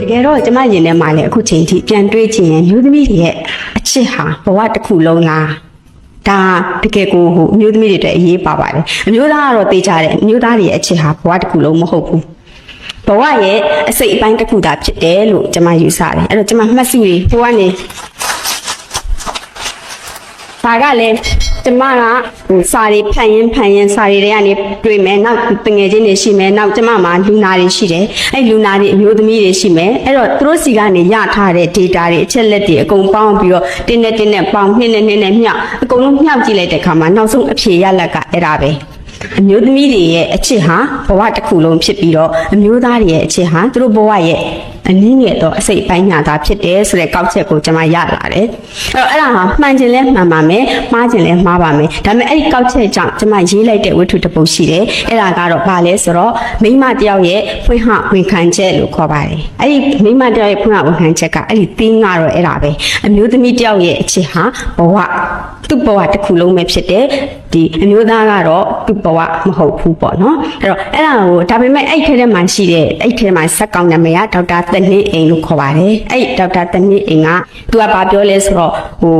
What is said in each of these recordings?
တကယ်တော့ကျမရင်ထဲမှာလည်းအခုချိန်ထိပြန်တွေးချင်ရင်မျိုးသမီးတွေရဲ့အချစ်ဟာဘဝတစ်ခုလုံးလားဒါတကယ်ကိုဟိုအမျိုးသမီးတွေအတွက်အရေးပါပါတယ်အမျိုးသားကတော့သိကြတယ်အမျိုးသားတွေရဲ့အချစ်ဟာဘဝတစ်ခုလုံးမဟုတ်ဘူးဘဝရဲ့အစိတ်အပိုင်းတစ်ခုသာဖြစ်တယ်လို့ကျမယူဆတယ်အဲ့တော့ကျမမှတ်စုတွေဟိုကနေဒါကလည်း ကျမကဟိုစာတွေဖတ်ရင်ဖတ်ရင်စာတွေတွေကနေတွေ့မယ်နောက်တငယ်ချင်းတွေရှိမယ်နောက်ကျမမှာလူနာတွေရှိတယ်အဲ့လူနာတွေအမျိုးသမီးတွေရှိမယ်အဲ့တော့သူတို့စီကနေရထားတဲ့ data တွေအချက်လက်တွေအကုန်ပေါင်းပြီးတော့တင်းနဲ့တင်းနဲ့ပေါင်းနှစ်နဲ့နှစ်နဲ့မြောက်အကုန်လုံးမြောက်ကြည့်လိုက်တဲ့အခါမှာနောက်ဆုံးအဖြေရလက်ကအဲ့ဒါပဲအမျိုးသမီးတွေရဲ့အချစ်ဟာဘဝတစ်ခုလုံးဖြစ်ပြီးတော့အမျိုးသားတွေရဲ့အချစ်ဟာသူတို့ဘဝရဲ့ အနည်းငယ်တော့အစိတ်အပိုင်းညာတာဖြစ်တယ်ဆိုတဲ့ကောက်ချက်ကိုကျွန်မရလာတယ်အဲ့တော့အဲ့ဒါဟာမှန်ခြင်းလဲမှန်ပါမယ်မှားခြင်းလဲမှားပါမယ်ဒါပေမဲ့အဲ့ဒီကောက်ချက်ကြောင့်ကျွန်မရေးလိုက်တဲ့ဝတ္ထုတစ်ပုဒ်ရှိတယ်အဲ့ဒါကတော့ဘာလဲဆိုတော့မိန်းမတစ်ယောက်ရဲ့ဖွင့်ဟဝန်ခံချက်လို့ခေါ်ပါတယ်အဲ့ဒီမိန်းမတစ်ယောက်ရဲ့ဖွင့်ဟဝန်ခံချက်ကအဲ့ဒီသင်းကတော့အဲ့ဒါပဲအမျိုးသမီးတစ်ယောက်ရဲ့အချစ်ဟာဘဝသူ့ဘဝတစ်ခုလုံးပဲဖြစ်တယ်ဒီအမျိုးသားကတော့သူ့ဘဝမဟုတ်ဘူးပေါ့နော်အဲ့တော့အဲ့ဒါကိုဒါပေမဲ့အဲ့ထဲထဲမှာရှိတဲ့အဲ့ထဲမှာစက်ကောင်နာမည်ကဒေါက်တာတနင်းအိမ်လို့ခေါ်ပါတယ်အဲ့ဒေါက်တာတနင်းအိမ်ကသူကဘာပြောလဲဆိုတော့ဟို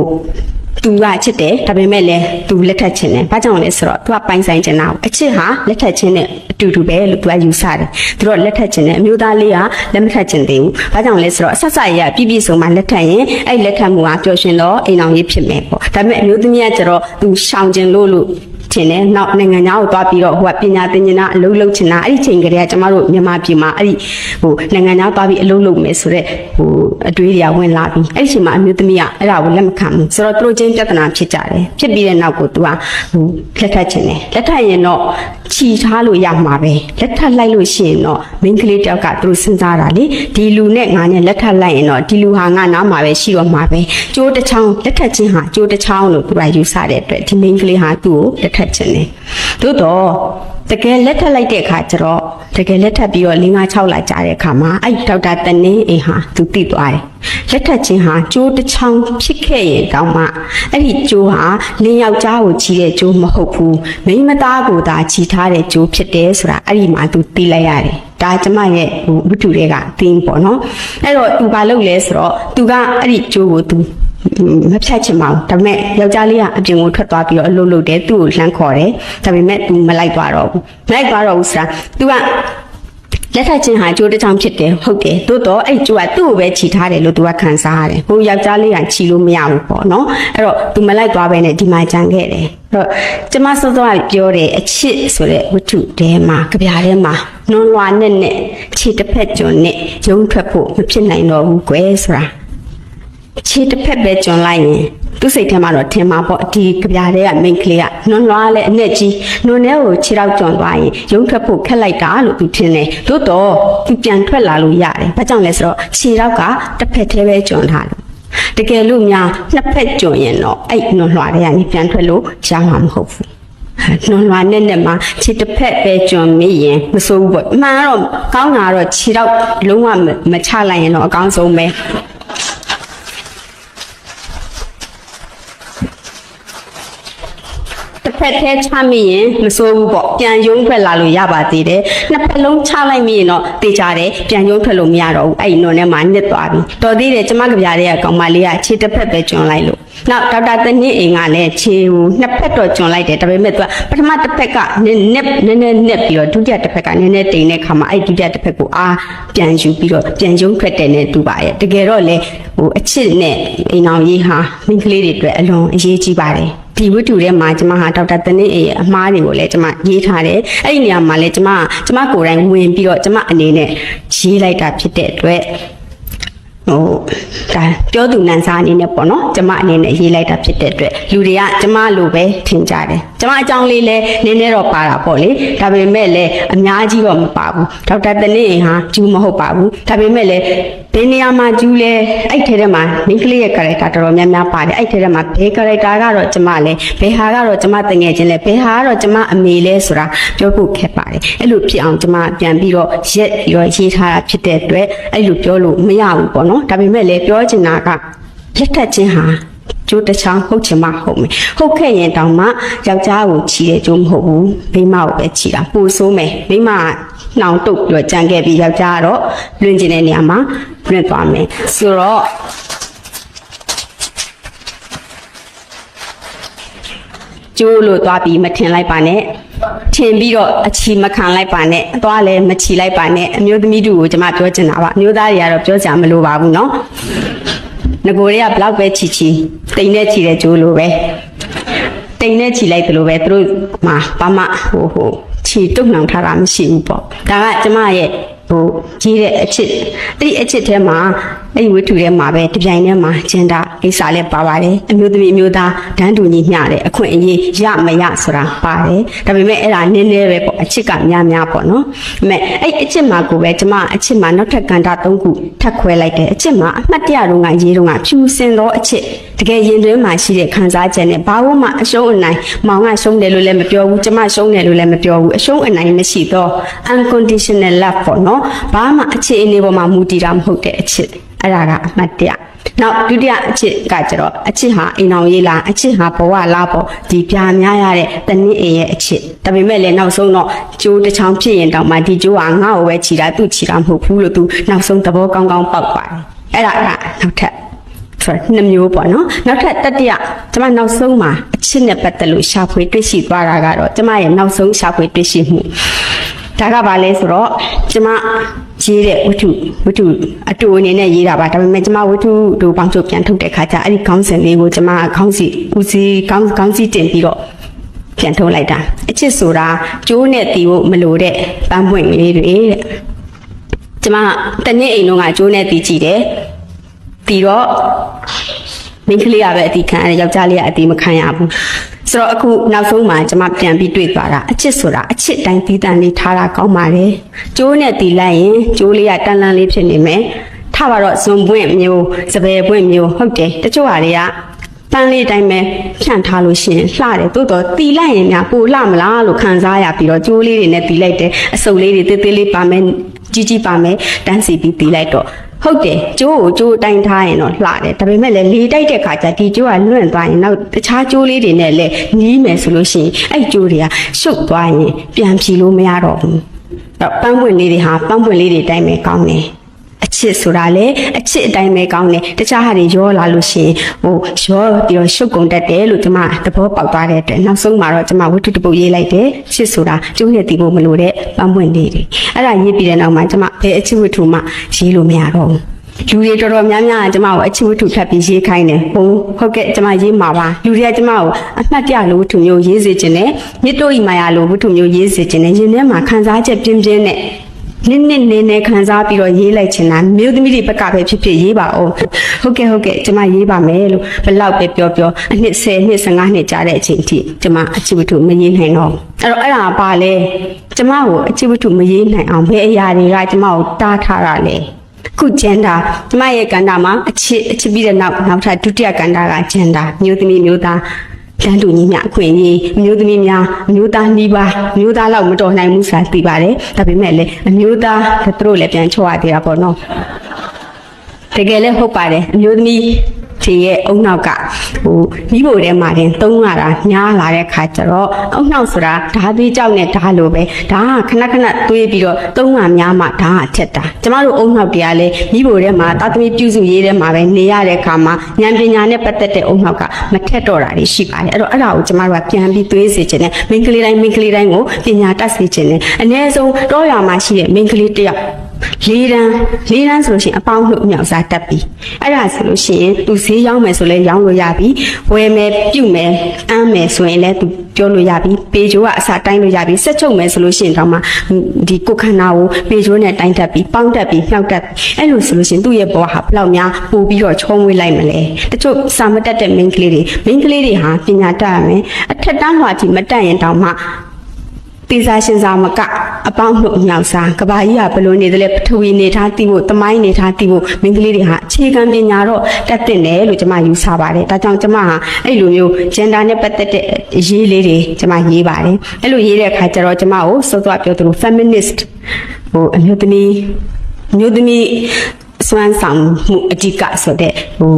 သူကချစ်တယ်ဒါပေမဲ့လည်းသူလက်ထပ်ခြင်းတယ်ဘာကြောင့်လဲဆိုတော့သူကပိုင်ဆိုင်ခြင်းတာအချစ်ဟာလက်ထပ်ခြင်းနဲ့အတူတူပဲလို့သူကယူဆတယ်သူတို့လက်ထပ်ခြင်းနဲ့အမျိုးသားလေးကလက်မထပ်ခြင်းသေးဘူးဘာကြောင့်လဲဆိုတော့အဆက်ဆက်ရပြည့်ပြည့်စုံမှလက်ထပ်ရင်အဲ့လက်ထပ်မှုကပျော်ရွှင်တော့အိမ်အောင်ရေးဖြစ်မယ်ပေါ့ဒါပေမဲ့အမျိုးသမီးကကျတော့သူရှောင်ခြင်းလို့လို့ ထင်တယ်နောက်နိုင်ငံသားကိုသွားပြီးတော့ဟိုကပညာသင်ကျင်တာအလုပ်လုပ်ချင်တာအဲ့ဒီချိန်ကလေးကကျမတို့မြန်မာပြည်မှာအဲ့ဒီဟိုနိုင်ငံသားသွားပြီးအလုပ်လုပ်မယ်ဆိုတော့ဟိုအတွေးတွေကဝင်လာပြီးအဲ့ဒီချိန်မှာအမျိုးသမီးကအဲ့ဒါကိုလက်မခံဘူးဆိုတော့သူတို့ချင်းပြဿနာဖြစ်ကြတယ်ဖြစ်ပြီးတဲ့နောက်ကိုသူကဟိုလက်ထပ်ချင်တယ်လက်ထပ်ရင်တော့ခြီထားလို့ရမှာပဲလက်ထပ်လိုက်လို့ရှိရင်တော့မိန်းကလေးတယောက်ကသူတို့စဉ်းစားတာလေဒီလူနဲ့ငါနဲ့လက်ထပ်လိုက်ရင်တော့ဒီလူဟာငါနားမှာပဲရှိတော့မှာပဲကျိုးတစ်ချောင်းလက်ထပ်ချင်းဟာကျိုးတစ်ချောင်းလို့သူကယူဆတဲ့အတွက်ဒီမိန်းကလေးဟာသူ့ကိုလက်ထပ်ချင်တယ်သို့တော့တကယ်လက်ထပ်လိုက်တဲ့အခါကျတော့တကယ်လက်ထပ်ပြီးတော့၄၅6လာကြတဲ့အခါမှာအဲ့ဒေါက်တာတနင်းအိမ်ဟာသူသိသွားတယ်လက်ထပ်ချင်းဟာကျိုးတစ်ချောင်းဖြစ်ခဲ့ရင်တောင်မှအဲ့ဒီကျိုးဟာလင်းယောက်ျားကိုကြီးတဲ့ကျိုးမဟုတ်ဘူးမိန်းမသားကိုသာကြီးထားတဲ့ကျိုးဖြစ်တယ်ဆိုတာအဲ့ဒီမှာသူသိလိုက်ရတယ်ဒါကျမရဲ့ဟိုဝတ္ထုတွေကသင်းပေါ့နော်အဲ့တော့သူဘာလုပ်လဲဆိုတော့သူကအဲ့ဒီကျိုးကိုသူ မဖြတ်ချင်ပါဘူးဒါပေမဲ့ယောက်ျားလေးကအပြင်ကိုထွက်သွားပြီးတော့အလုပ်လုပ်တယ်သူ့ကိုလှမ်းခေါ်တယ်ဒါပေမဲ့သူမလိုက်သွားတော့ဘူးမလိုက်သွားတော့ဘူးဆိုတာ तू ကလက်ထပ်ချင်းဟာကြိုးတစ်ချောင်းဖြစ်တယ်ဟုတ်တယ်သို့တော့အဲ့ကြိုးကသူ့ကိုပဲခြိထားတယ်လို့သူကခံစားရတယ်ဟိုယောက်ျားလေးကခြိလို့မရဘူးပေါ့နော်အဲ့တော့ तू မလိုက်သွားပဲနဲ့ဒီမှာကြံခဲ့တယ်အဲ့တော့ကျမစောစောကပြောတဲ့အချစ်ဆိုတဲ့ဝတ္ထုထဲမှာကြပြားထဲမှာနွန်လွာနဲ့နဲ့ခြေတစ်ဖက်ကျွန်နဲ့ရုံထွက်ဖို့မဖြစ်နိုင်တော့ဘူးကွယ်ဆိုတာ ခြေတစ်ဖက်ပဲကျွန်းလိုက်ရင်သူ့စိတ်ထဲမှာတော့ထင်မှာပေါ့ဒီကြပြားတွေကမိန်ကလေးကနွန်လွားလဲအနဲ့ကြီးနွန်ထဲကိုခြေတော့ကျွန်းသွားရင်ရုံထွက်ဖို့ခက်လိုက်တာလို့သူထင်တယ်သို့တော့သူပြန်ထွက်လာလို့ရတယ်ဘာကြောင့်လဲဆိုတော့ခြေတော့ကတစ်ဖက်သေးပဲကျွန်းထားလို့တကယ်လို့များနှစ်ဖက်ကျွန်းရင်တော့အဲ့နွန်လွားတွေကနေပြန်ထွက်လို့ရမှာမဟုတ်ဘူးနွန်လွာနဲ့နဲ့မှာခြေတစ်ဖက်ပဲကျွန်းမိရင်မစိုးဘူးပေါ့အမှန်ကတော့ကောင်းတာတော့ခြေတော့လုံးဝမချလိုက်ရင်တော့အကောင်းဆုံးပဲ တစ်ဖက်သေးချမိရင်မစိုးဘူးပေါ့ပြန်ယုံထွက်လာလို့ရပါသေးတယ်နှစ်ဖက်လုံးချလိုက်မိရင်တော့တေချာတယ်ပြန်ယုံထွက်လို့မရတော့ဘူးအဲ့ဒီနွန်ထဲမှာနစ်သွားပြီတော်သေးတယ်ကျမကပြားတဲ့ကောင်မလေးကခြေတစ်ဖက်ပဲကျွန်းလိုက်လို့နောက်ဒေါက်တာတနည်းအိမ်ကလည်းခြေကိုနှစ်ဖက်တော့ကျွန်းလိုက်တယ်ဒါပေမဲ့သူကပထမတစ်ဖက်ကနည်းနည်းနည်းနည်းနစ်ပြီးတော့ဒုတိယတစ်ဖက်ကနည်းနည်းတိမ်တဲ့ခါမှာအဲ့ဒုတိယတစ်ဖက်ကိုအာပြန်ယူပြီးတော့ပြန်ယုံထွက်တယ်နဲ့တူပါရဲ့တကယ်တော့လေဟိုအချစ်နဲ့အိမ်အောင်ရေးဟာမိန်းကလေးတွေအတွက်အလွန်အရေးကြီးပါတယ် ဒီဝတ္ထုထဲမှာကျမဟာဒေါက်တာတနစ်အေရဲ့အမှားတွေကိုလည်းကျမရေးထားတယ်အဲ့ဒီနေရာမှာလည်းကျမကကျမကိုယ်တိုင်ဝင်ပြီးတော့ကျမအနေနဲ့ရေးလိုက်တာဖြစ်တဲ့အတွက်ဟိုဒါပြောသူနန်းစားအနေနဲ့ပေါ့နော်ကျမအနေနဲ့ရေးလိုက်တာဖြစ်တဲ့အတွက်လူတွေကကျမလိုပဲထင်ကြတယ်ကျမအကြောင်းလေးလည်းနည်းနည်းတော့ပါတာပေါ့လေဒါပေမဲ့လည်းအများကြီးတော့မပါဘူးဒေါက်တာတနစ်အိမ်ဟာကျူးမဟုတ်ပါဘူးဒါပေမဲ့လည်းဘယ်နေရာမှာကျူးလဲအဲ့ထဲထဲမှာမိန်းကလေးရဲ့ character တော်တော်များများပါတယ်အဲ့ထဲထဲမှာဘယ် character ကတော့ကျမလဲဘယ်ဟာကတော့ကျမတငယ်ချင်းလဲဘယ်ဟာကတော့ကျမအမေလဲဆိုတာပြောဖို့ခက်ပါတယ်အဲ့လိုဖြစ်အောင်ကျမပြန်ပြီးတော့ရက်ရောရေးထားတာဖြစ်တဲ့အတွက်အဲ့လိုပြောလို့မရဘူးပေါ့နော်ဒါပေမဲ့လည်းပြောချင်တာကလက်ထက်ချင်းဟာ ကျိုးတစ်ချောင်းဟုတ်ချင်မှဟုတ်မယ်ဟုတ်ခဲ့ရင်တောင်မှယောက်ျားကိုချီတဲ့ကျိုးမဟုတ်ဘူးမိန်းမကိုပဲချီတာပူဆိုးမယ်မိန်းမက နှောင်တုတ်ပြီးတော့ကြံခဲ့ပြီးယောက်ျားကတော့လွင်ကျင်တဲ့နေရာမှာလွင်သွားမယ်ဆိုတော့ကျိုးလို့သွားပြီးမထင်လိုက်ပါနဲ့ထင်ပြီးတော့အချီမခံလိုက်ပါနဲ့သွားလည်းမချီလိုက်ပါနဲ့အမျိုးသမီးတို့ကိုကျွန်မပြောချင်တာပါအမျိုးသားတွေကတော့ပြောကြမလို့ပါဘူးเนาะ ငကိုတွေကဘလောက်ပဲချီချီတိမ်နဲ့ချီတဲ့ကျိုးလိုပဲတိမ်နဲ့ချီလိုက်တယ်လို့ပဲသူတို့မှာဘာမှဟိုဟိုချီတုတ်နှောင်ထားတာမရှိဘူးပေါ့ဒါကကျွန်မရဲ့ဟိုကြီးတဲ့အချစ်အဲ့ဒီအချစ်ထဲမှာ အဲ့ဒီဝတ္ထုထဲမှာပဲတပြိုင်တည်းမှာဂျင်ဒါကိစ္စလည်းပါပါတယ်အမျိုးသမီးအမျိုးသားဒန်းတူညီမျှတဲ့အခွင့်အရေးရမရဆိုတာပါတယ်ဒါပေမဲ့အဲ့ဒါနည်းနည်းပဲပေါ့အချစ်ကများများပေါ့နော်ဒါပေမဲ့အဲ့အချစ်မှာကိုပဲကျွန်မအချစ်မှာနောက်ထပ်ကန္တာ၃ခုထပ်ခွဲလိုက်တယ်အချစ်မှာအမှတ်တရတော့ကရေးတော့ကဖြူစင်သောအချစ်တကယ်ရင်သွင်းမှာရှိတဲ့ခံစားချက်နဲ့ဘာလို့မှအရှုံးအနိုင်မောင်ကရှုံးတယ်လို့လည်းမပြောဘူးကျွန်မရှုံးတယ်လို့လည်းမပြောဘူးအရှုံးအနိုင်မရှိတော့ unconditional love ပေါ့နော်ဘာမှအခြေအနေပေါ်မှာမူတည်တာမဟုတ်တဲ့အချစ်အဲ့ဒါကအမှတ်တရနောက်ဒုတိယအချစ်ကကျတော့အချစ်ဟာအိမ်အောင်ရေးလားအချစ်ဟာဘဝလားပေါ့ဒီပြာများရတဲ့တနည်းအိမ်ရဲ့အချစ်ဒါပေမဲ့လည်းနောက်ဆုံးတော့ကျိုးတစ်ချောင်းဖြစ်ရင်တောင်မှဒီကျိုးဟာငါ့ကိုပဲခြိတာသူ့ခြိတာမဟုတ်ဘူးလို့သူနောက်ဆုံးသဘောကောင်းကောင်းပေါက်ပါတယ်အဲ့ဒါကနောက်ထပ်ဆိုတော့နှစ်မျိုးပေါ့နော်နောက်ထပ်တတိယကျွန်မနောက်ဆုံးမှာအချစ်နဲ့ပတ်သက်လို့ရှာဖွေတွေ့ရှိသွားတာကတော့ကျွန်မရဲ့နောက်ဆုံးရှာဖွေတွေ့ရှိမှု ဒါကဘာလဲဆိုတော့ကျွန်မရေးတဲ့ဝတ္ထုဝတ္ထုအတူအနေနဲ့ရေးတာပါဒါပေမဲ့ကျွန်မဝတ္ထုတို့ပေါင်းချုပ်ပြန်ထုတ်တဲ့ခါကျအဲ့ဒီခေါင်းစဉ်လေးကိုကျွန်မခေါင်းစီဦးစီးခေါင်းခေါင်းစီတင်ပြီးတော့ပြန်ထုတ်လိုက်တာအချစ်ဆိုတာကျိုးနဲ့တီးဖို့မလိုတဲ့ပန်းပွင့်ကလေးတွေတဲ့ကျမတနေ့အိမ်လုံးကကျိုးနဲ့တီးကြည့်တယ်တီးတော့မိန်းကလေးကပဲအတီးခံရတယ်ယောက်ျားလေးကအတီးမခံရဘူး ဆိုတော့အခုနောက်ဆုံးမှာကျမပြန်ပြီးတွေ့သွားတာအချစ်ဆိုတာအချစ်တိုင်းတီးတန်လေးထားတာကောင်းပါတယ်ကျိုးနဲ့တီးလိုက်ရင်ကျိုးလေးကတန်တန်လေးဖြစ်နေမယ်ထားပါတော့ဇွန်ပွင့်မျိုးစပယ်ပွင့်မျိုးဟုတ်တယ်တချို့ဟာတွေကပန်းလေးတိုင်းပဲဖြန့်ထားလို့ရှိရင်လှတယ်တိုးတော့တီလိုက်ရင်များပိုလှမလားလို့ခံစားရပြီးတော့ကြိုးလေးတွေနဲ့တီလိုက်တယ်အစုပ်လေးတွေသေးသေးလေးပါမယ်ကြီးကြီးပါမယ်တန်းစီပြီးတီလိုက်တော့ ဟုတ်တယ်ကျိုးကိုကျိုးတိုင်းထားရင်တော့လှတယ်ဒါပေမဲ့လည်းလေတိုက်တဲ့ခါကျဒီကျိုးကလွင့်သွားရင်နောက်တခြားကျိုးလေးတွေနဲ့လည်းညီးမယ်ဆိုလို့ရှိရင်အဲ့ကျိုးတွေကရှုပ်သွားရင်ပြန်ဖြီလို့မရတော့ဘူးတော့ပန်းပွင့်လေးတွေဟာပန်းပွင့်လေးတွေတိုင်းပဲကောင်းတယ် အချစ်ဆိုတာလေအချစ်အတိုင်းပဲကောင်းတယ်တခြားဟာတွေရောလာလို့ရှိရင်ဟိုရောပြီးတော့ရှုပ်ကုန်တတ်တယ်လို့ကျွန်မသဘောပေါက်သွားတဲ့အတွက်နောက်ဆုံးမှာတော့ကျွန်မဝတ္ထုတစ်ပုဒ်ရေးလိုက်တယ်ချစ်ဆိုတာကျိုးရည်တည်ဖို့မလိုတဲ့ပန်းပွင့်လေးတွေအဲ့ဒါရေးပြီးတဲ့နောက်မှာကျွန်မဘယ်အချစ်ဝတ္ထုမှရေးလို့မရတော့ဘူးလူတွေတော်တော်များများကကျမကိုအချစ်ဝတ္ထုထပ်ပြီးရေးခိုင်းတယ်။ဟုတ်ဟုတ်ကဲ့ကျမရေးမှာပါ။လူတွေကကျမကိုအမှတ်တရလို့ဝတ္ထုမျိုးရေးစေခြင်းနဲ့မြစ်တို့ဤမာယာလို့ဝတ္ထုမျိုးရေးစေခြင်းနဲ့ရင်ထဲမှာခံစားချက်ပြင်းပြင်းနဲ့ နစ်နစ်နေနေခံစားပြီးတော့ရေးလိုက်ချင်တာမြို့သမီးတွေဘက်ကပဲဖြစ်ဖြစ်ရေးပါအောင်ဟုတ်ကဲ့ဟုတ်ကဲ့ကျမရေးပါမယ်လို့ဘလောက်ပဲပြောပြောအနှစ်10နှစ်15နှစ်ကြာတဲ့အချိန်ထိကျမအချစ်ဝတ္ထုမရေးနိုင်တော့ဘူးအဲ့တော့အဲ့ဒါကဘာလဲကျမကိုအချစ်ဝတ္ထုမရေးနိုင်အောင်ဘယ်အရာတွေကကျမကိုတားထားတာလဲခုဂျန်ဒါကျမရဲ့ကန္တာမှာအချစ်အချစ်ပြီးတဲ့နောက်နောက်ထပ်ဒုတိယကန္တာကဂျန်ဒါမျိုးသမီးမျိုးသား တန်းတူညီမျှအခွင့်အရေးအမျိုးသမီးများအမျိုးသားနှီးပါအမျိုးသားလောက်မတော်နိုင်ဘူးဆိုတာသိပါတယ်ဒါပေမဲ့လည်းအမျိုးသားသူတို့လည်းပြန်ချောရသေးတာပေါ့နော်တကယ်လည်းဟုတ်ပါတယ်အမျိုးသမီး ခြေရဲ့အုံနောက်ကဟိုမိဖို့ထဲမှာတင်သုံးရတာများလာတဲ့ခါကျတော့အုံနောက်ဆိုတာဓာသွေးကြောက်နဲ့ဓာလိုပဲဓာကခဏခဏသွေးပြီးတော့သုံးရများမှဓာကထက်တာကျမတို့အုံနောက်တွေကလည်းမိဖို့ထဲမှာတာသမီပြုစုရေးထဲမှာပဲနေရတဲ့ခါမှာဉာဏ်ပညာနဲ့ပတ်သက်တဲ့အုံနောက်ကမထက်တော့တာတွေရှိပါတယ်အဲ့တော့အဲ့ဒါကိုကျမတို့ကပြန်ပြီးသွေးစေခြင်းနဲ့မိန်းကလေးတိုင်းမိန်းကလေးတိုင်းကိုပညာတတ်စေခြင်းနဲ့အ ਨੇ ဆုံးတော့ရမှာရှိတဲ့မိန်းကလေးတစ်ယောက်လေးတန်းလေးတန်းဆိုလို့ရှိရင်အပေါင်းလို့အမြောက်စားတက်ပြီအဲ့ဒါဆိုလို့ရှိရင်သူဈေးရောက်မယ်ဆိုလဲရောင်းလို့ရပြီဝယ်မယ်ပြုတ်မယ်အမ်းမယ်ဆိုရင်လည်းသူပြောလို့ရပြီပေချိုးကအစာတိုင်းလို့ရပြီဆက်ချုပ်မယ်ဆိုလို့ရှိရင်တော့မှဒီကိုယ်ခန္ဓာကိုပေချိုးနဲ့တိုင်းတက်ပြီပေါင်းတက်ပြီနှောက်တက်ပြီအဲ့လိုဆိုလို့ရှိရင်သူ့ရဲ့ဘဝဟာဘယ်လောက်များပို့ပြီးတော့ချုံးဝေးလိုက်မလဲတချို့စာမတက်တဲ့မိန်းကလေးတွေမိန်းကလေးတွေဟာပညာတတ်ရမယ်အထက်တန်းလွှာကြီးမတက်ရင်တောင်မှတေစာရှင်စာမက အပေါင်းလို့အမြောက်စားကဘာကြီးကဘယ်လိုနေတယ်လဲပထဝီနေထားသိဖို့တမိုင်းနေထားသိဖို့မိန်းကလေးတွေဟာအခြေခံပညာတော့တတ်တဲ့တယ်လို့ကျွန်မယူဆပါတယ်ဒါကြောင့်ကျွန်မဟာအဲ့လိုမျိုး gender နဲ့ပတ်သက်တဲ့အရေးလေးတွေကျွန်မရေးပါတယ်အဲ့လိုရေးတဲ့အခါကျတော့ကျွန်မကိုစောစောပြောသလို feminist ဟိုအမျိုးသမီးအမျိုးသမီးစွမ်းဆောင်မှုအဓိကဆိုတဲ့ဟို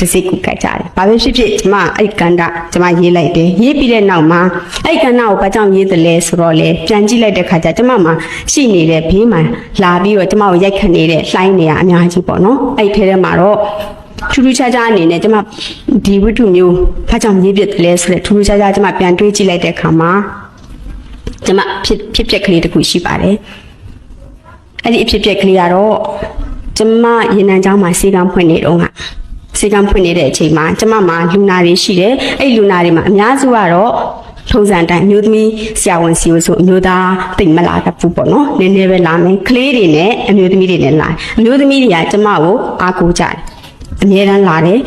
တစ်စိတ်ကူကတ်ကြတယ်။ဘာပဲဖြစ်ဖြစ်ကျမအဲ့ကန္တာကျမရေးလိုက်တယ်။ရေးပြီးတဲ့နောက်မှာအဲ့ကန္တာကိုဘာကြောင့်ရေးတယ်လဲဆိုတော့လေပြန်ကြည့်လိုက်တဲ့ခါကျကျမမှာရှိနေတဲ့ဘေးမှာလာပြီးတော့ကျမကိုရိုက်ခတ်နေတဲ့လှိုင်းနေရအများကြီးပေါ့နော်။အဲ့ထဲထဲမှာတော့ထူးထူးခြားခြားအနေနဲ့ကျမဒီဝတ္ထုမျိုးဘာကြောင့်ရေးပြတယ်လဲဆိုတဲ့ထူးထူးခြားခြားကျမပြန်တွေးကြည့်လိုက်တဲ့အခါမှာကျမဖြစ်ဖြစ်ပျက်ကလေးတစ်ခုရှိပါတယ်အဲ့ဒီအဖြစ်ပျက်ကလေးကတော့ကျမရေနံချောင်းမှာစေကံဖွင့်နေတော့က စေကံဖွင့်နေတဲ့အချိန်မှာကျမမှာလူနာတွေရှိတယ်အဲ့လူနာတွေမှာအများစုကတော့ထုံးစံအတိုင်းအမျိုးသမီးဆရာဝန်စီကိုဆိုအမျိုးသားတိတ်မလာတတ်ဘူးပေါ့နော်နည်းနည်းပဲလာမယ်ကလေးတွေနဲ့အမျိုးသမီးတွေနဲ့လာတယ်အမျိုးသမီးတွေကကျမကိုအားကိုးကြတယ်အများတန်းလာတယ်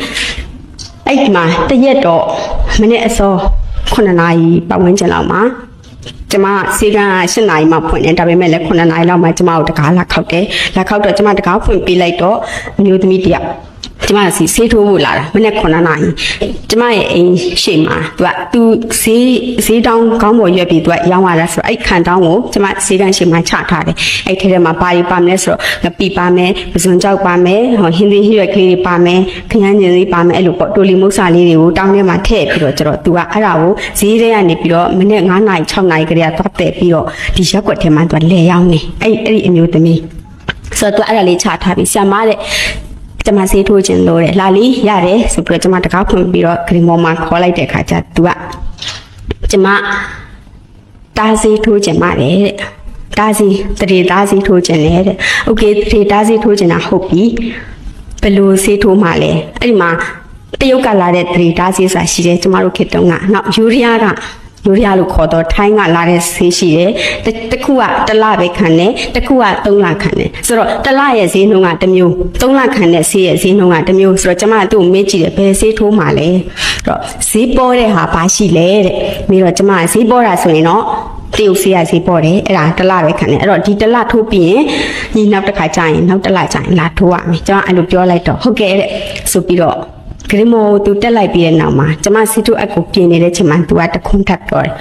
အဲ့ဒီမှာတရက်တော့မနေ့အစော9နာရီပတ်ဝန်းကျင်လောက်မှာကျမစီကံ8နာရီမှဖွင့်တယ်ဒါပေမဲ့လည်း9နာရီလောက်မှကျမတို့တကားလာခောက်တယ်လာခောက်တော့ကျမတကားဖွင့်ပေးလိုက်တော့အမျိုးသမီးတယောက် ကျမစီဆေးထိုးဖို့လာတာမနေ့9နာရီကျမရဲ့အိမ်ရှိမှာသူကသူဈေးဈေးတောင်းကောင်းပေါ်ရွက်ပြီးသူကရောင်းရတာဆိုတော့အဲ့ခံတောင်းကိုကျမဈေးကန်ရှိမှာချထားတယ်အဲ့ထဲထဲမှာဘာတွေပါမလဲဆိုတော့ငပီပါမယ်ပဇွန်ကြောက်ပါမယ်ဟောဟင်းသီးဟရွက်ကလေးတွေပါမယ်ခရမ်းညင်လေးပါမယ်အဲ့လိုပေါ့တိုလီမုတ်စာလေးတွေကိုတောင်းထဲမှာထည့်ပြီးတော့ကျတော့သူကအဲ့ဒါကိုဈေးထဲကနေပြီးတော့မနေ့9နာရီ6နာရီကလေးကသွားတဲ့ပြီးတော့ဒီရက်ွက်ထဲမှာသူကလဲရောင်းနေအဲ့အဲ့ဒီအမျိုးသမီးဆိုတော့သူအဲ့ဒါလေးချထားပြီးဆရာမတဲ့ ကျမဆေးထိုးခြင်းလို့တယ်လာလေးရတယ်ဆိုပြီးတော့ကျမတကောက်ဖွင့်ပြီးတော့ဂရီမောမှာခေါ်လိုက်တဲ့ခါကျသူကကျမတားဆေးထိုးခြင်းပါတယ်တဲ့တားစီတရေတားစီထိုးခြင်းလေတဲ့။ Okay တရေတားစီထိုးခြင်းတာဟုတ်ပြီ။ဘယ်လိုဆေးထိုးမှလဲ။အဲ့ဒီမှာတရုတ်ကလာတဲ့တရေတားစီဆိုတာရှိတယ်ကျမတို့ခေတ်တုန်းက။နောက်ယူရီးယားက ယူရီးယားလို့ခေါ်တော့ထိုင်းကလာတဲ့ဆေးရှိတယ်တစ်တစ်ခုကတစ်လပဲခံတယ်တစ်ခုကသုံးလခံတယ်ဆိုတော့တစ်လရဲ့ဈေးနှုန်းကတစ်မျိုးသုံးလခံတဲ့ဆေးရဲ့ဈေးနှုန်းကတစ်မျိုးဆိုတော့ကျမကသူ့ကိုမေးကြည့်တယ်ဘယ်ဆေးထိုးမှလဲအဲ့တော့ဈေးပေါ်တဲ့ဟာဘာရှိလဲတဲ့ပြီးတော့ကျမကဈေးပေါ်တာဆိုရင်တော့တရုတ်ဆေးရဈေးပေါ်တယ်အဲ့ဒါတစ်လပဲခံတယ်အဲ့တော့ဒီတစ်လထိုးပြီးရင်ညီနောက်တစ်ခါကြာရင်နောက်တစ်လကြာရင်လာထိုးရမယ်ကျွန်တော်အဲ့လိုပြောလိုက်တော့ဟုတ်ကဲ့တဲ့ဆိုပြီးတော့ ဂရမောသူတက်လိုက်ပြီးတဲ့နောက်မှာကျမစီတူအက်ကိုပြင်နေတဲ့ချိန်မှာသူကတခွန်းထပ်ပြောတယ်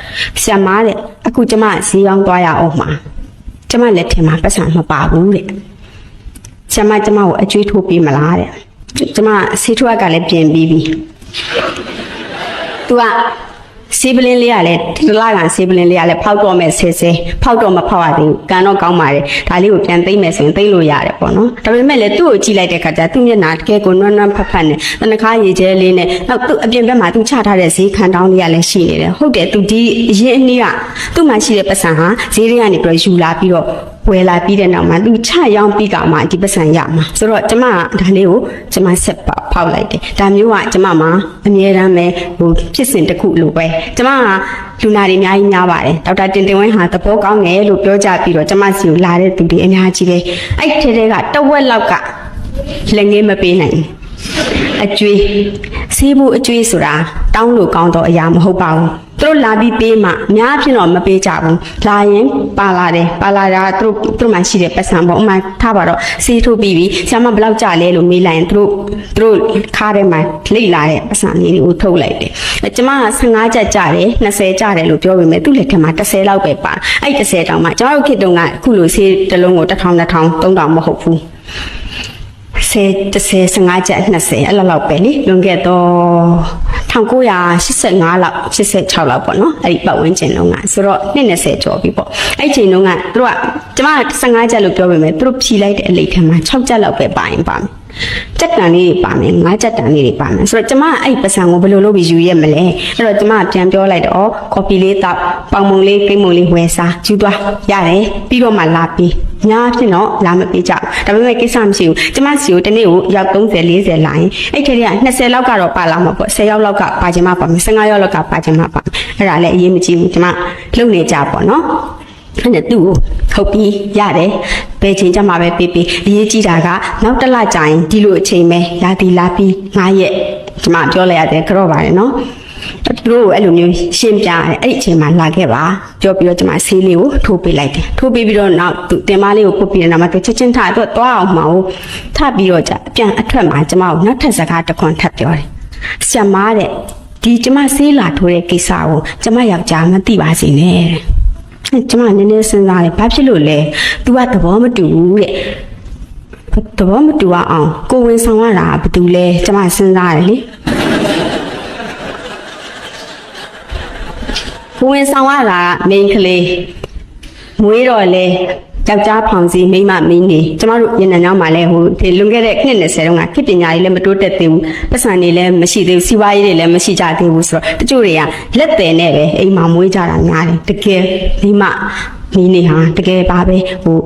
ဆရာမတဲ့အခုကျမဈေးရောက်သွားရအောင်မှာကျမလက်ထင်မှာပတ်စံမပါဘူးတဲ့ဆရာမကျမကိုအကျွေးထိုးပေးမလားတဲ့ကျမစီတူအက်ကလည်းပြင်ပြီးပြီသူက ဆေးပလင်းလေးကလည်းတလားကန်ဆေးပလင်းလေးကလည်းဖောက်တော့မဲ့ဆဲဆဲဖောက်တော့မဖောက်ရသေးဘူးကန်တော့ကောင်းပါတယ်ဒါလေးကိုပြန်သိမ့်မယ်ဆိုရင်သိမ့်လို့ရတယ်ပေါ့နော်ဒါပေမဲ့လည်းသူ့ကိုကြည့်လိုက်တဲ့ခါကျသူ့မျက်နှာတကယ်ကိုနွမ်းနွမ်းဖတ်ဖတ်နဲ့တနခါရည်ကျဲလေးနဲ့နောက်သူ့အပြင်ဘက်မှာသူချထားတဲ့ဈေးခံတောင်းလေးကလည်းရှိနေတယ်ဟုတ်တယ်သူဒီအရင်အနည်းကသူ့မှာရှိတဲ့ပတ်စံဟာဈေးတွေကနေပြီးတော့ယူလာပြီးတော့ ဝယ်လာပြီးတဲ့နောက်မှာသူချရောင်းပြီးကမှဒီပတ်စံရမှာဆိုတော့ကျမကဒါလေးကိုကျမဆက်ပါဖောက်လိုက်တယ်ဒါမျိုးကကျမမှာအမြဲတမ်းပဲဟိုဖြစ်စဉ်တစ်ခုလိုပဲကျမကလူနာတွေအများကြီးများပါတယ်ဒေါက်တာတင်တင်ဝင်းဟာသဘောကောင်းတယ်လို့ပြောကြပြီးတော့ကျမစီကိုလာတဲ့သူတွေအများကြီးပဲအဲ့ထဲထဲကတဝက်လောက်ကလက်ငင်းမပေးနိုင်ဘူး အကျွေးဆေးမှုအကျွေးဆိုတာတောင်းလို့ကောင်းတော့အရာမဟုတ်ပါဘူးသူတို့လာပြီးပေးမှအများအဖြစ်တော့မပေးကြဘူးလာရင်ပါလာတယ်ပါလာတာသူတို့သူတို့မှရှိတဲ့ပတ်စံပေါ့ဥမာထားပါတော့ဆေးထုတ်ပြီးပြီဆရာမဘယ်လောက်ကြလဲလို့မေးလိုက်ရင်သူတို့သူတို့ခါးထဲမှာလိတ်လာတဲ့ပတ်စံလေးတွေကိုထုတ်လိုက်တယ်အဲကျမက15ကြက်ကြတယ်20ကြတယ်လို့ပြောပေမဲ့သူ့လက်ထက်မှာ10လောက်ပဲပါအဲ့10တောင်မှကျမတို့ခေတ်တုန်းကအခုလိုဆေးတစ်လုံးကို1000 2000 3000မဟုတ်ဘူး ဆယ်30 15ကျပ်20အဲ့လောက်လောက်ပဲလေလွန်ခဲ့တော့1985လောက်86လောက်ပေါ့နော်အဲ့ဒီပတ်ဝန်းကျင်လုံးကဆိုတော့20ကျော်ပြီပေါ့အဲ့ချိန်တုန်းကသူတို့ကကျမ15ကျပ်လို့ပြောပေမဲ့သူတို့ဖြီလိုက်တဲ့အလိတ်ထဲမှာ6ကျပ်လောက်ပဲပါရင်ပါမယ် ကြက်တန်လေးတွေပါမယ်ငါးကြက်တန်လေးတွေပါမယ်ဆိုတော့ကျမကအဲ့ပစံကိုဘယ်လိုလုပ်ပြီးယူရက်မလဲအဲ့တော့ကျမကပြန်ပြောလိုက်တော့ကော်ဖီလေးတောက်ပေါင်မုံလေးကိတ်မုံလေးဝယ်စားယူသွားရတယ်ပြီးတော့မှလာပြီးညာဖြစ်တော့လာမပေးကြဘူးဒါပေမဲ့ကိစ္စမရှိဘူးကျမစီကိုတနေ့ကိုရောက်30 40လာရင်အဲ့ထက်က20လောက်ကတော့ပါလာမှာပေါ့10ရောက်လောက်ကပါချင်မှပါမယ်15ရောက်လောက်ကပါချင်မှပါအဲ့ဒါလည်းအရေးမကြီးဘူးကျမလုံနေကြပေါ့နော် အဲ့နဲ့သူ့ကိုထုတ်ပြီးရတယ်ဘယ်ချိန်ကျမှပဲပေးပေးအရေးကြီးတာကနောက်တစ်လကြာရင်ဒီလိုအချိန်ပဲရာသီလာပြီး9ရက်ဒီမှာပြောလိုက်ရတယ်ကြော့ပါတယ်နော်သူတို့ကိုအဲ့လိုမျိုးရှင်းပြရတယ်အဲ့ဒီအချိန်မှာလာခဲ့ပါပြောပြီးတော့ကျွန်မဆေးလေးကိုထိုးပေးလိုက်တယ်ထိုးပေးပြီးတော့နောက်သူတင်မလေးကိုပုတ်ပြီးတဲ့နောက်မှာသူချက်ချင်းထားတော့သွားအောင်မအောင်ထပ်ပြီးတော့じゃအပြန်အထွက်မှာကျွန်မကိုနောက်ထပ်စကားတစ်ခွန်းထပ်ပြောတယ်ဆရာမတဲ့ဒီကျွန်မဆေးလာထိုးတဲ့ကိစ္စကိုကျွန်မယောက်ျားမသိပါစေနဲ့တဲ့ ကျမနည်းနည်းစဉ်းစားတယ်ဘာဖြစ်လို့လဲ तू ကသဘောမတူဘူးတဲ့သဘောမတူအောင်ကိုဝင်ဆောင်ရတာဘာတူလဲကျမစဉ်းစားတယ်လေကိုဝင်ဆောင်ရတာမိန်းကလေးမွေးတော့လေ ယောက်ျားဖောင်စီမိန်းမမင်းနေကျမတို့ရင်နံကြောင်းမှာလဲဟိုဒီလွန်ခဲ့တဲ့နှစ်20တုန်းကခေတ်ပညာရေးလည်းမတိုးတက်သေးဘူးပတ်စံတွေလည်းမရှိသေးဘူးစီးပွားရေးတွေလည်းမရှိကြသေးဘူးဆိုတော့တချို့တွေကလက်တယ်နဲ့ပဲအိမ်မှာမွေးကြတာများတယ်တကယ်မိန်းမမင်းနေဟာတကယ်ပါပဲဟို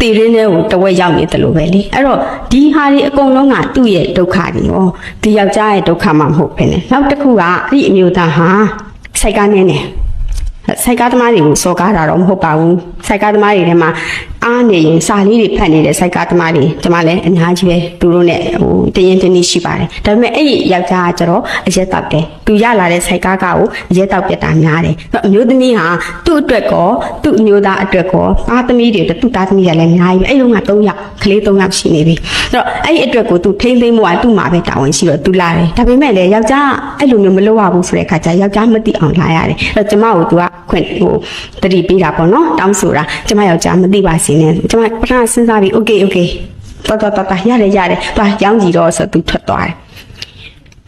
တည်ရင်းတဲ့ကိုတဝက်ရောက်နေတယ်လို့ပဲလေအဲ့တော့ဒီဟာတွေအကုန်လုံးကသူ့ရဲ့ဒုက္ခတွေရောဒီယောက်ျားရဲ့ဒုက္ခမှမဟုတ်ပဲねနောက်တစ်ခုကအဲ့ဒီအမျိုးသားဟာစိုက်ကားနေနေ စိုက်ကားသမားတွေကိုစော်ကားတာတော့မဟုတ်ပါဘူးစိုက်ကားသမားတွေထဲမှာအားနေရင်စာလေးတွေဖတ်နေတဲ့စိုက်ကားသမားတွေကျွန်မလည်းအများကြီးပဲသူတို့နဲ့ဟိုတရင်တင်းရှိပါတယ်ဒါပေမဲ့အဲ့ဒီယောက်ျားကကျတော့အရက်တောက်တယ်သူရလာတဲ့စိုက်ကားကကိုအရက်တောက်ပြတ်တာများတယ်အဲ့တော့အမျိုးသမီးဟာသူ့အတွက်ကောသူ့အမျိုးသားအတွက်ကောသားသမီးတွေသူ့သားသမီးတွေလည်းအများကြီးပဲအဲ့လိုက3ယောက်ကလေး3ယောက်ရှိနေပြီအဲ့တော့အဲ့ဒီအတွက်ကိုသူထိမ့်သိမ့်မှုကသူ့မှာပဲတာဝန်ရှိတော့သူလာတယ်ဒါပေမဲ့လည်းယောက်ျားအဲ့လိုမျိုးမလုပ်ရဘူးဆိုတဲ့ခါကျယောက်ျားမသိအောင်လာရတယ်အဲ့တော့ကျမကိုသူကခွင့်ဟိုတတိပေးတာပေါ့နော်တောင်းဆိုတာကျမယောက်ျားမသိပါစေနဲ့ကျမပထမစဉ်းစားပြီး okay okay တော်တော်တော်တော်ရတယ်ရတယ်သွားရောင်းကြည့်တော့ဆိုသူထွက်သွားတယ်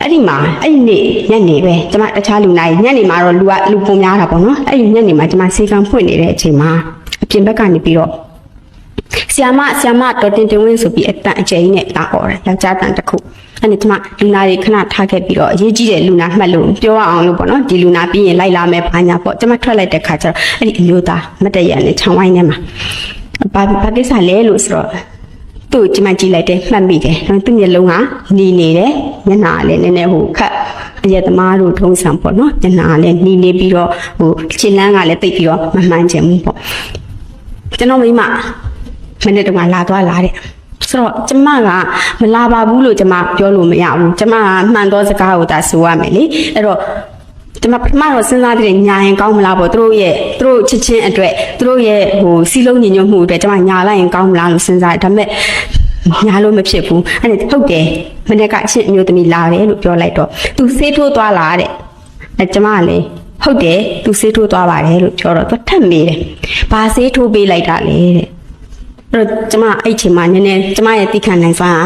အဲ့ဒီမှာအဲ့ဒီနေ့ညနေပဲကျမတခြားလူနာကြီးညနေမှာတော့လူကလူပုံများတာပေါ့နော်အဲ့ဒီညနေမှာကျမစေကံဖွင့်နေတဲ့အချိန်မှာအပြင်ဘက်ကနေပြီးတော့ ဆီယာမဆီယာမတော်တင်တင်ဝင်းဆိုပြီးအတန်အကျယ်ကြီးနဲ့လာអော်တယ်ယောက်ျားတန်တစ်ခုအဲ့ဒီကျမလူနာတွေခဏထားခဲ့ပြီးတော့အရေးကြီးတဲ့လူနာမှတ်လို့ပြောရအောင်လို့ပေါ့နော်ဒီလူနာပြီးရင်လိုက်လာမယ်ဘာညာပေါ့ကျမထွက်လိုက်တဲ့ခါကျတော့အဲ့ဒီအမျိုးသားမတ်တရနဲ့ခြံဝိုင်းထဲမှာဘာဘာကိစ္စလဲလို့ဆိုတော့သူ့ကိုကြည့်မှကြည့်လိုက်တယ်မှတ်မိတယ်။သူ့မျက်လုံးကနီနေတယ်။မျက်နှာကလည်းနည်းနည်းဟိုခက်အရက်သမားတို့ထုံးစံပေါ့နော်။မျက်နှာကလည်းနီနေပြီးတော့ဟိုခြေလန်းကလည်းတိတ်ပြီးတော့မမှန်ချင်ဘူးပေါ့။ကျွန်တော်မိမ မနေ့တုန်းကလာသွားလာတဲ့။ဆိုတော့ကျမကမလာပါဘူးလို့ကျမပြောလို့မရဘူး။ကျမကမှန်သောစကားကိုသာဆိုရမယ်လေ။အဲ့တော့ဒီမှာပထမတော့စဉ်းစားတဲ့ညာရင်ကောင်းမလားပေါ့သူတို့ရဲ့သူတို့ချစ်ချင်းအတွက်သူတို့ရဲ့ဟိုစီလုံးညီညွတ်မှုအတွက်ကျွန်မညာလိုက်ရင်ကောင်းမလားလို့စဉ်းစားတယ်ဒါပေမဲ့ညာလို့မဖြစ်ဘူးအဲ့ဒါဟုတ်တယ်မနေ့ကအချင်းအမျိုးသမီးလာတယ်လို့ပြောလိုက်တော့သူဆေးထိုးသွားလားတဲ့အဲကျွန်မကလည်းဟုတ်တယ်သူဆေးထိုးသွားပါတယ်လို့ပြောတော့သူထပ်မေးတယ်ဘာဆေးထိုးပေးလိုက်တာလဲတဲ့ အဲ့တော့ကျမအဲ့ချိန်မှာနည်းနည်းကျမရဲ့တိခံနိုင်စွမ်း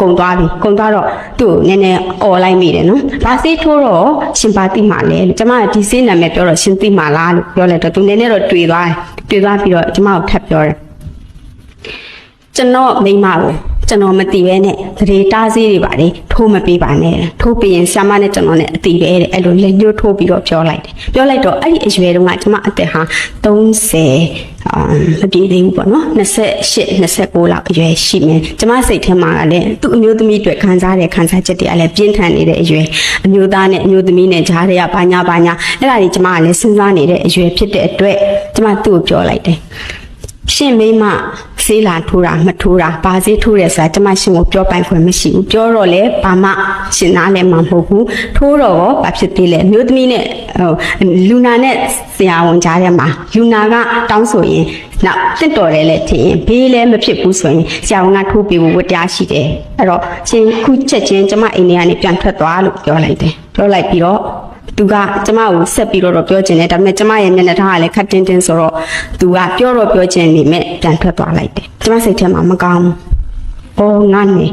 ကကုံသွားပြီကုံသွားတော့သူ့ကိုနည်းနည်းអော်လိုက်မိတယ်နော်။ဘာစေးထိုးတော့ရှင်ပါတိမာလဲလို့ကျမကဒီစေးနာမည်ပြောတော့ရှင်တိမာလားလို့ပြောလိုက်တော့သူနည်းနည်းတော့တွေ့သွားတယ်။တွေ့သွားပြီးတော့ကျမကိုထပ်ပြောတယ်။ကျွန်တော်မိန်းမကို ကျွန်တော်မသိပဲနဲ့သတိတားစေးတွေပါလေထိုးမပေးပါနဲ့ထိုးပြီးရင်ဆ iam မနဲ့ကျွန်တော်နဲ့အတိပဲတဲ့အဲ့လိုလက်ညှိုးထိုးပြီးတော့ပြောလိုက်တယ်ပြောလိုက်တော့အဲ့ဒီအရွယ်တုန်းကကျမအသက်ဟာ30အာမပြည့်သေးဘူးပေါ့နော်28 29လောက်အရွယ်ရှိမယ်ကျမစိတ်ထဲမှာကလည်းသူ့အမျိုးသမီးအတွက်ခံစားတဲ့ခံစားချက်တွေကလည်းပြင်းထန်နေတဲ့အရွယ်အမျိုးသားနဲ့အမျိုးသမီးနဲ့ဂျားတွေကဘာညာဘာညာအဲ့ဒါကြီးကျမကလည်းစဉ်းစားနေတဲ့အရွယ်ဖြစ်တဲ့အတွက်ကျမသူ့ကိုပြောလိုက်တယ်ရှင်မိမ ဆေးလာထိုးတာမထိုးတာဘာဆေးထိုးတယ်ဆိုတာကျမရှင်ကိုပြောပိုင်ခွင့်မရှိဘူးပြောတော့လေဘာမှရှင်နားလည်းမဟုတ်ဘူးထိုးတော့ရောဘာဖြစ်သေးလဲမျိုးသမီးနဲ့ဟိုလူနာနဲ့ဆရာဝန်ကြားထဲမှာလူနာကတောင်းဆိုရင်နောက်တစ်တော်တယ်လေထင်ရင်ဘေးလည်းမဖြစ်ဘူးဆိုရင်ဆရာဝန်ကထိုးပေးဖို့ဝတ္တရားရှိတယ်အဲ့တော့ရှင်ခုချက်ချင်းကျမအိမ်ထဲကနေပြန်ထွက်သွားလို့ပြောလိုက်တယ်ပြောလိုက်ပြီးတော့ သူကကျမကိုဆက်ပြီးတော့တော့ပြောချင်တယ်ဒါပေမဲ့ကျမရဲ့မျက်နှာထားကလည်းခက်တင်းတင်းဆိုတော့သူကပြောတော့ပြောချင်နေမဲ့ပြန်ထွက်သွားလိုက်တယ်ကျမစိတ်ထဲမှာမကောင်းဘူး။အော်ငါနေ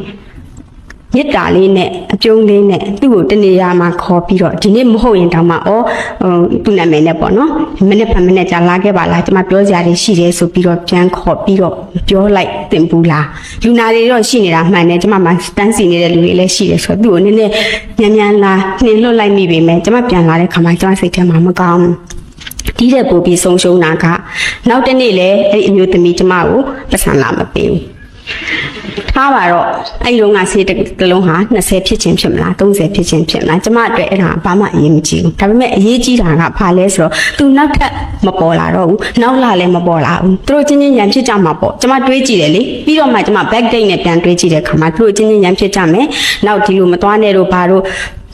ရစ်တာလေးနဲ့အပြုံးလေးနဲ့သူ့ကိုတနေရာမှာခေါ်ပြီးတော့ဒီနေ့မဟုတ်ရင်တောင်မှအော်ဟိုသူ့နာမည်နဲ့ပေါ့နော်မနေ့ဖက်မနေ့ကြာလာခဲ့ပါလားကျမပြောစရာတွေရှိတယ်ဆိုပြီးတော့ပြန်ခေါ်ပြီးတော့ပြောလိုက်တင်ဘူးလားလူနာတွေတော့ရှိနေတာမှန်တယ်ကျမမှတန်းစီနေတဲ့လူတွေလည်းရှိတယ်ဆိုတော့သူ့ကိုနည်းနည်းမြန်မြန်လာနှင်လွတ်လိုက်မိပေမဲ့ကျမပြန်လာတဲ့ခါမှာကျမစိတ်ထဲမှာမကောင်းဘူးဒီတဲ့ပို့ပြီးဆုံးရှုံးတာကနောက်တစ်နေ့လဲအဲ့ဒီအမျိုးသမီးကျမကိုပတ်စံလာမပေးဘူး ထားပါတော့အဲ့ဒီတော့ငါဆေးတစ်လုံးဟာ20ဖြစ်ချင်းဖြစ်မလား30ဖြစ်ချင်းဖြစ်မလားကျမအတွက်အဲ့ဒါဘာမှအရေးမကြီးဘူးဒါပေမဲ့အရေးကြီးတာကဘာလဲဆိုတော့ तू နောက်ထပ်မပေါ်လာတော့ဘူးနောက်လာလည်းမပေါ်လာဘူးသူတို့ချင်းချင်းရံဖြစ်ကြမှာပေါ့ကျမတွေးကြည့်တယ်လေပြီးတော့မှကျမ back date နဲ့ပြန်တွေးကြည့်တဲ့ခါမှာသူတို့ချင်းချင်းရံဖြစ်ကြမယ်နောက်ဒီလိုမသွားနဲ့တော့ဘာလို့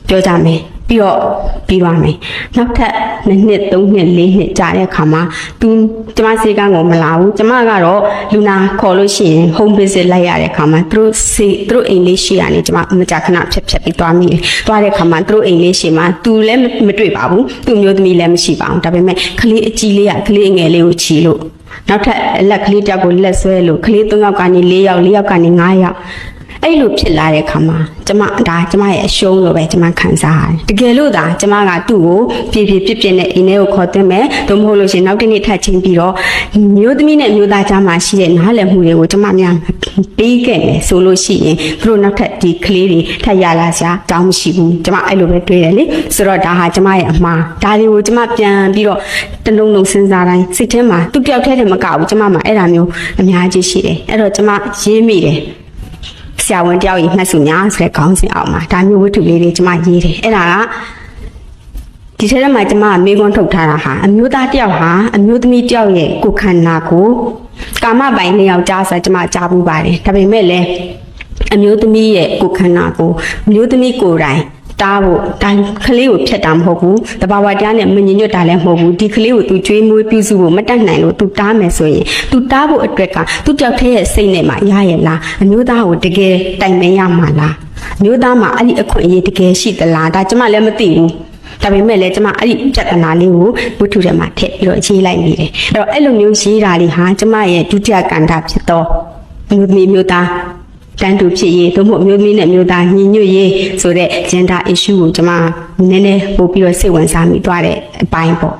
ပြောကြမယ် ပြီးတော့ပြီးသွားမယ်နောက်ထပ်နှစ်နှစ်သုံးနှစ်လေးနှစ်ကြာတဲ့အခါမှာသူကျမစေကန်းကိုမလာဘူးကျမကတော့လူနာခေါ်လို့ရှိရင် home visit လိုက်ရတဲ့အခါမှာသူတို့စေသူတို့အိမ်လေးရှိရနေကျမမကြာခဏဖြတ်ဖြတ်ပြီးသွားမိတယ်သွားတဲ့အခါမှာသူတို့အိမ်လေးရှိမှာသူလည်းမတွေ့ပါဘူးသူ့မျိုးသမီးလည်းမရှိပါဘူးဒါပေမဲ့ကလေးအကြီးလေးကကလေးငယ်လေးကိုချီလို့နောက်ထပ်အလက်ကလေးတစ်ယောက်ကိုလက်ဆွဲလို့ကလေး၃ယောက်ကနေ၄ယောက်၄ယောက်ကနေ၅ယောက် အဲ့လိုဖြစ်လာတဲ့အခါမှာကျမဒါကျမရဲ့အရှုံးလို့ပဲကျမခံစားရတယ်တကယ်လို့သာကျမကသူ့ကိုပြပြပြပြနဲ့အိမ်ထဲကိုခေါ်သွင်းမယ်သို့မဟုတ်လို့ရှိရင်နောက်တစ်နေ့ထပ်ချင်းပြီးတော့မျိုးသမီးနဲ့မျိုးသားကြားမှာရှိတဲ့နားလည်မှုတွေကိုကျမများပေးခဲ့မယ်ဆိုလို့ရှိရင်သူတို့နောက်ထပ်ဒီကလေးတွေထပ်ရလာစရာအကြောင်းမရှိဘူးကျမအဲ့လိုပဲတွေးတယ်လေဆိုတော့ဒါဟာကျမရဲ့အမှားဒါတွေကိုကျမပြန်ပြီးတော့တလုံးလုံးစဉ်းစားတိုင်းစိတ်ထဲမှာသူ့တယောက်တည်းတည်းမကဘူးကျမမှာအဲ့ဒါမျိုးအများကြီးရှိတယ်အဲ့တော့ကျမရေးမိတယ် ဆရာဝန်တယောက်ကြီးမှတ်စုညာဆိုတဲ့ခေါင်းစဉ်အောက်မှာဒါမျိုးဝတ္ထုလေးတွေကျမရေးတယ်အဲ့ဒါကဒီထဲမှာကျမကမေးခွန်းထုတ်ထားတာဟာအမျိုးသားတယောက်ဟာအမျိုးသမီးတယောက်ရဲ့ကိုယ်ခန္ဓာကိုကာမပိုင်နှစ်ယောက်ကြားဆိုကျမကြားဘူးပါတယ်ဒါပေမဲ့လည်းအမျိုးသမီးရဲ့ကိုယ်ခန္ဓာကိုအမျိုးသမီးကိုယ်တိုင် တားဖို့ဒါကလေးကိုဖြတ်တာမဟုတ်ဘူးတဘာဝတရားနဲ့မငြိညွတ်တာလည်းမဟုတ်ဘူးဒီကလေးကိုသူကျွေးမွေးပြုစုဖို့မတတ်နိုင်လို့သူတားမယ်ဆိုရင်သူတားဖို့အတွက်ကသူတယောက်တည်းရဲ့စိတ်နဲ့မှရရဲ့လားအမျိုးသားကိုတကယ်တိုင်ပင်ရမှာလားအမျိုးသားမှာအဲ့ဒီအခွင့်အရေးတကယ်ရှိသလားဒါကျမလည်းမသိဘူးဒါပေမဲ့လည်းကျမအဲ့ဒီပြဿနာလေးကိုဝတ္ထုထဲမှာထည့်ပြီးတော့ရေးလိုက်နေတယ်အဲ့တော့အဲ့လိုမျိုးရေးတာလေးဟာကျမရဲ့ဒုတိယကန္တာဖြစ်တော့မျိုးသမီးမျိုးသား တန်တူဖြစ်ရေးသို့မဟုတ်အမျိုးသမီးနဲ့အမျိုးသားညီညွတ်ရေးဆိုတဲ့ gender issue ကိုကျွန်မနည်းနည်းပို့ပြီးတော့စိတ်ဝင်စားမိသွားတဲ့အပိုင်းပေါ့